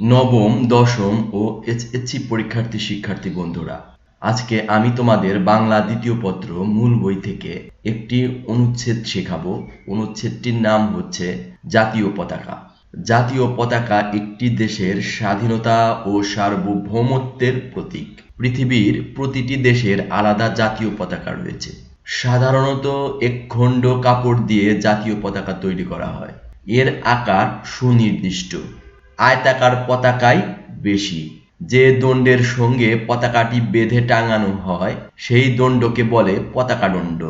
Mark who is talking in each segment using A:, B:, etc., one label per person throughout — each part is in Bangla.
A: নবম, দশম ও এইচএসসি পরীক্ষার্থী শিক্ষার্থী বন্ধুরা, আজকে আমি তোমাদের বাংলা দ্বিতীয় পত্র মূল বই থেকে একটি অনুচ্ছেদ শেখাবো। অনুচ্ছেদটির নাম হচ্ছে জাতীয় পতাকা। জাতীয় পতাকা একটি দেশের স্বাধীনতা ও সার্বভৌমত্বের প্রতীক। পৃথিবীর প্রতিটি দেশের আলাদা জাতীয় পতাকা রয়েছে। সাধারণত এক খণ্ড কাপড় দিয়ে জাতীয় পতাকা তৈরি করা হয়। এর আকার সুনির্দিষ্ট। আয়তাকার পতাকাই বেশি। যে দণ্ডের সঙ্গে পতাকাটি বেঁধে টাঙানো হয়, সেই দণ্ডকে বলে পতাকা দণ্ড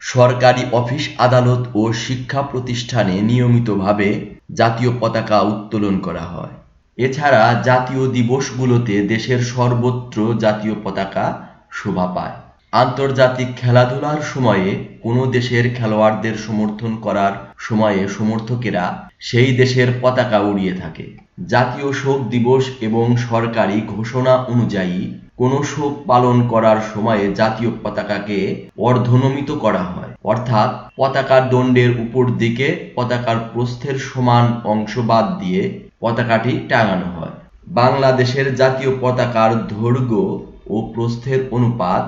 A: সরকারি অফিস, আদালত ও শিক্ষা প্রতিষ্ঠানে নিয়মিতভাবে জাতীয় পতাকা উত্তোলন করা হয়। এছাড়া জাতীয় দিবসগুলোতে দেশের সর্বত্র জাতীয় পতাকা শোভা পায়। আন্তর্জাতিক খেলাধুলার সময়ে কোনো দেশের খেলোয়াড়দের সমর্থন করার সময়ে সমর্থকেরা সেই দেশের পতাকা উড়িয়ে থাকে। জাতীয় শোক দিবস এবং সরকারি ঘোষণা অনুযায়ী কোনো শোক পালন করার সময়ে জাতীয় পতাকাকে অর্ধনমিত করা হয়। অর্থাৎ পতাকার দণ্ডের উপর দিকে পতাকার প্রস্থের সমান অংশ বাদ দিয়ে পতাকাটি টাঙানো হয়। বাংলাদেশের জাতীয় পতাকার দৈর্ঘ্য ও প্রস্থের অনুপাত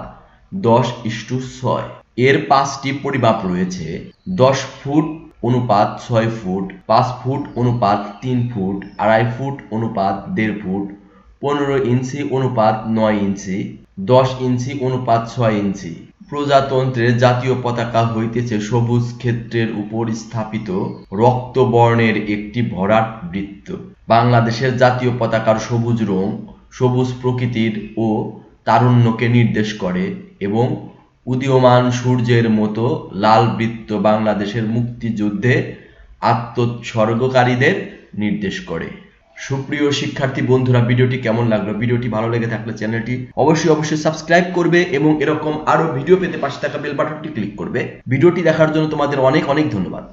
A: দশ ইস্টু ছয়। এর পাঁচটি পরিমাপ রয়েছে। দশ ফুট অনুপাত ছয় ফুট, পাঁচ ফুট অনুপাত তিন ফুট, আড়াই ফুট অনুপাত দেড় ফুট, পনেরো ইঞ্চি অনুপাত নয় ইঞ্চি, দশ ইঞ্চি অনুপাত ছয় ইঞ্চি। প্রজাতন্ত্রের জাতীয় পতাকা হইতেছে সবুজ ক্ষেত্রের উপর স্থাপিত রক্তবর্ণের একটি ভরাট বৃত্ত। বাংলাদেশের জাতীয় পতাকার সবুজ রং, সবুজ প্রকৃতির ও তারুণ্যকে নির্দেশ করে। এবং উদীয়মান সূর্যের মতো লাল বৃত্ত বাংলাদেশের মুক্তিযুদ্ধে আত্মোৎসর্গকারীদের নির্দেশ করে। সুপ্রিয় শিক্ষার্থী বন্ধুরা, ভিডিওটি কেমন লাগল? ভিডিওটি ভালো লেগে থাকলে চ্যানেলটি অবশ্যই অবশ্যই সাবস্ক্রাইব করবে এবং এরকম আরও ভিডিও পেতে পাশে থাকা বেল বাটনটি ক্লিক করবে। ভিডিওটি দেখার জন্য তোমাদের অনেক অনেক ধন্যবাদ।